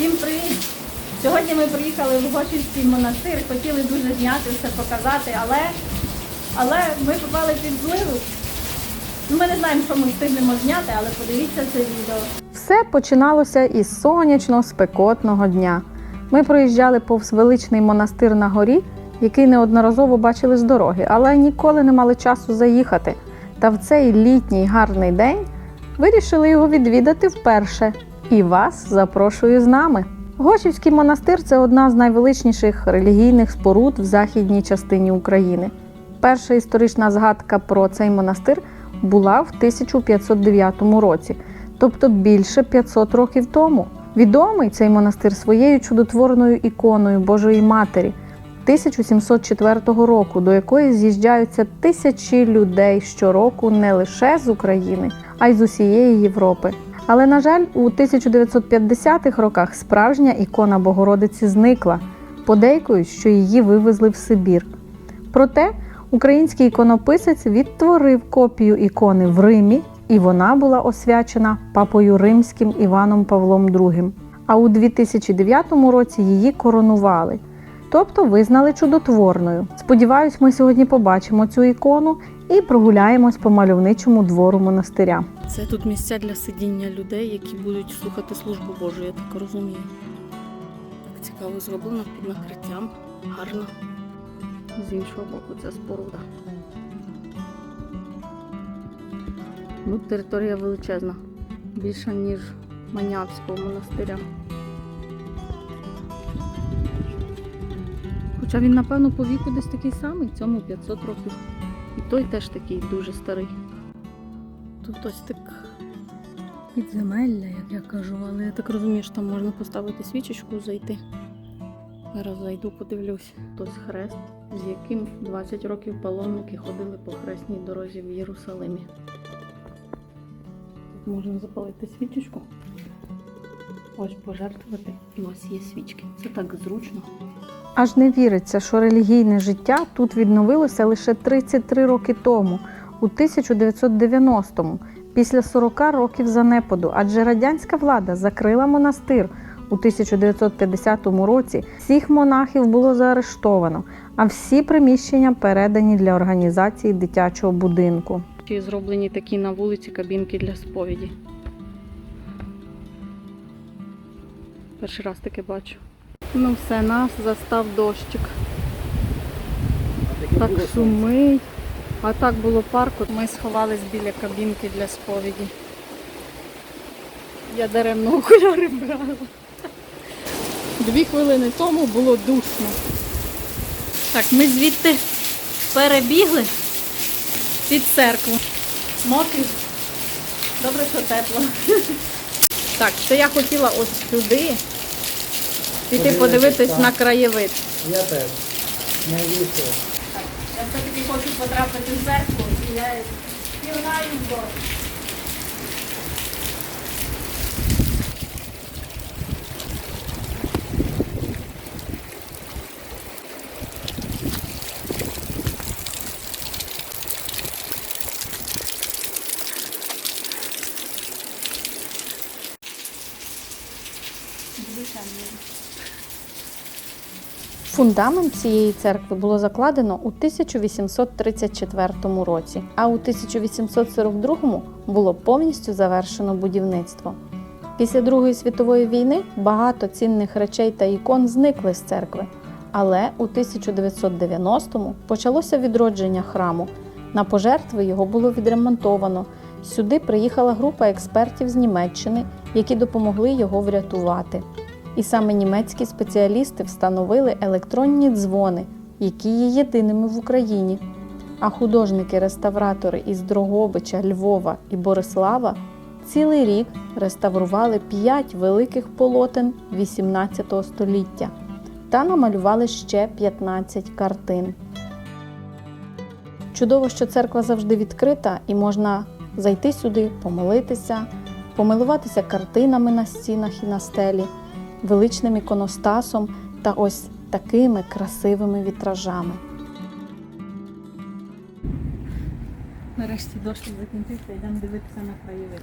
Всім привіт! Сьогодні ми приїхали в Гошівський монастир, хотіли дуже зняти все, показати, але, але ми попали під зливу. Ну, Ми не знаємо, що ми встигнемо зняти, але подивіться це відео. Все починалося із сонячного спекотного дня. Ми проїжджали повз величний монастир на горі, який неодноразово бачили з дороги, але ніколи не мали часу заїхати. Та в цей літній гарний день вирішили його відвідати вперше. І вас запрошую з нами. Гошівський монастир це одна з найвеличніших релігійних споруд в західній частині України. Перша історична згадка про цей монастир була в 1509 році, тобто більше 500 років тому. Відомий цей монастир своєю чудотворною іконою Божої Матері 1704 року, до якої з'їжджаються тисячі людей щороку не лише з України, а й з усієї Європи. Але, на жаль, у 1950-х роках справжня ікона Богородиці зникла, подейкують, що її вивезли в Сибір. Проте український іконописець відтворив копію ікони в Римі, і вона була освячена папою римським Іваном Павлом II. А у 2009 році її коронували, тобто визнали чудотворною. Сподіваюсь, ми сьогодні побачимо цю ікону і прогуляємось по мальовничому двору монастиря. Це тут місця для сидіння людей, які будуть слухати службу Божу, я так розумію. Так цікаво зроблено під накриттям. Гарно. З іншого боку це споруда. Ну, територія величезна. Більша, ніж Манявського монастиря. Хоча він, напевно, по віку десь такий самий, цьому 500 років. І той теж такий дуже старий. Тут ось так підземелля, як я кажу, але я так розумію, що там можна поставити свічечку, зайти. Зараз зайду, подивлюсь. Хтось хрест, з яким 20 років паломники ходили по хресній дорозі в Єрусалимі. Тут можна запалити свічечку. Ось пожертвувати. І ось є свічки. Це так зручно. Аж не віриться, що релігійне життя тут відновилося лише 33 роки тому, у 1990-му, після 40 років занепаду, адже радянська влада закрила монастир. У 1950 році всіх монахів було заарештовано, а всі приміщення передані для організації дитячого будинку. Зроблені такі на вулиці кабінки для сповіді. Перший раз таке бачу. Ну все, нас застав дощик. Так шумить. А так було парку. Ми сховались біля кабінки для сповіді. Я даремно окуляри брала. Дві хвилини тому було душно. Так, ми звідти перебігли під церкву. Мокрі. Добре, що тепло. Так, то я хотіла ось сюди піти подивитись на краєвид. Я теж. Не вірте. Я все-таки хочу потрапити в церкву, і я пірнаю в дощ. Фундамент цієї церкви було закладено у 1834 році, а у 1842 було повністю завершено будівництво. Після Другої світової війни багато цінних речей та ікон зникли з церкви. Але у 1990-му почалося відродження храму. На пожертви його було відремонтовано. Сюди приїхала група експертів з Німеччини, які допомогли його врятувати. І саме німецькі спеціалісти встановили електронні дзвони, які є єдиними в Україні. А художники-реставратори із Дрогобича, Львова і Борислава цілий рік реставрували п'ять великих полотен XVIII століття та намалювали ще 15 картин. Чудово, що церква завжди відкрита і можна зайти сюди, помолитися, помилуватися картинами на стінах і на стелі, величним іконостасом та ось такими красивими вітражами. Нарешті дощ закінчився, йдемо дивитися на краєвид.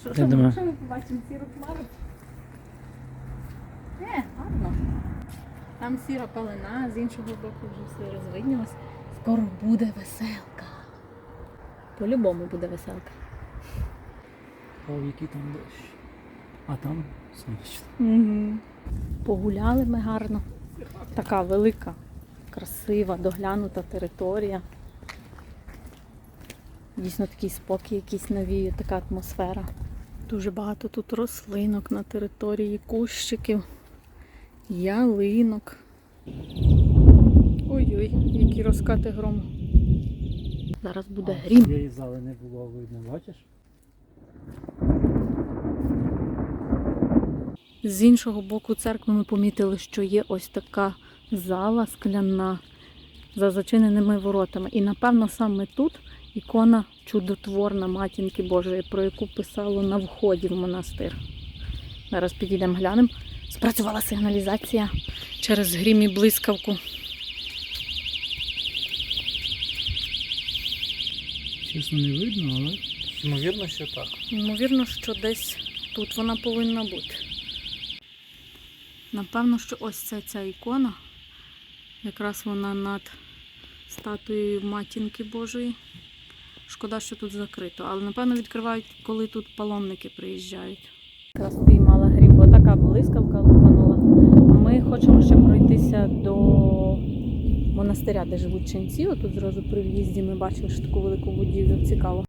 Що, що, ми- що ми побачимо сіру хмару? Е, гарно. Там сіра палина, з іншого боку вже все розвиднілось. Скоро буде веселка. По-любому буде веселка. О, який там дощ. А там сонячно. Угу. Погуляли ми гарно. Така велика, красива, доглянута територія. Дійсно такий спокій, якийсь навіє, така атмосфера. Дуже багато тут рослинок на території, кущиків, ялинок. Ой-ой, які розкати грому. Зараз буде А, грім. Цієї зали не було видно, бачиш? З іншого боку церкви ми помітили, що є ось така зала скляна за зачиненими воротами. І напевно саме тут ікона чудотворна матінки Божої, про яку писало на вході в монастир. Зараз підійдемо глянемо. Спрацювала сигналізація через грім і блискавку. Чесно, не видно, але ймовірно, що так. Ймовірно, що десь тут вона повинна бути. Напевно, що ось це ця ікона. Якраз вона над статуєю Матінки Божої. Шкода, що тут закрито, але напевно відкривають, коли тут паломники приїжджають. Якраз спіймала грім, бо така блискавка лупанула. Ми хочемо ще пройтися до монастиря, де живуть ченці. Отут зразу при в'їзді ми бачили що таку велику будівлю. Цікаво.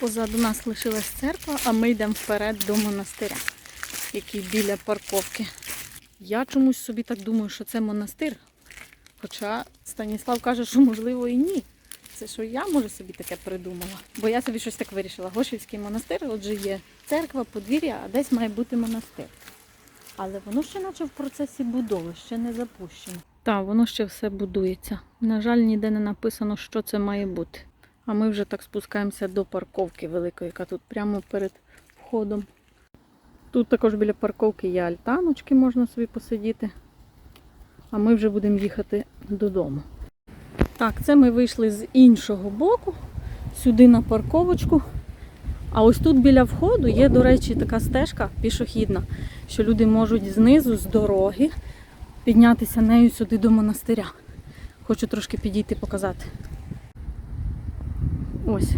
Позаду нас лишилась церква, а ми йдемо вперед до монастиря, який біля парковки. Я чомусь собі так думаю, що це монастир. Хоча Станіслав каже, що можливо і ні. Це що я може собі таке придумала. Бо я собі щось так вирішила. Гошівський монастир, отже, є церква, подвір'я, а десь має бути монастир. Але воно ще наче в процесі будови, ще не запущено. Так, воно ще все будується. На жаль, ніде не написано, що це має бути. А ми вже так спускаємося до парковки великої, яка тут прямо перед входом. Тут також біля парковки є альтаночки, можна собі посидіти. А ми вже будемо їхати додому. Так, це ми вийшли з іншого боку, сюди на парковочку. А ось тут біля входу є, до речі, така стежка пішохідна, що люди можуть знизу, з дороги, піднятися нею сюди до монастиря. Хочу трошки підійти показати. Ось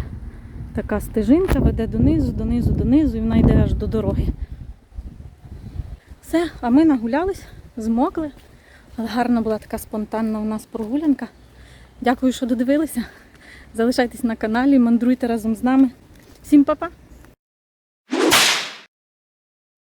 така стежинка веде донизу, донизу, донизу, і вона йде аж до дороги. Все, а ми нагулялись, змокли. Але гарна була така спонтанна у нас прогулянка. Дякую, що додивилися. Залишайтесь на каналі, мандруйте разом з нами. Всім па-па!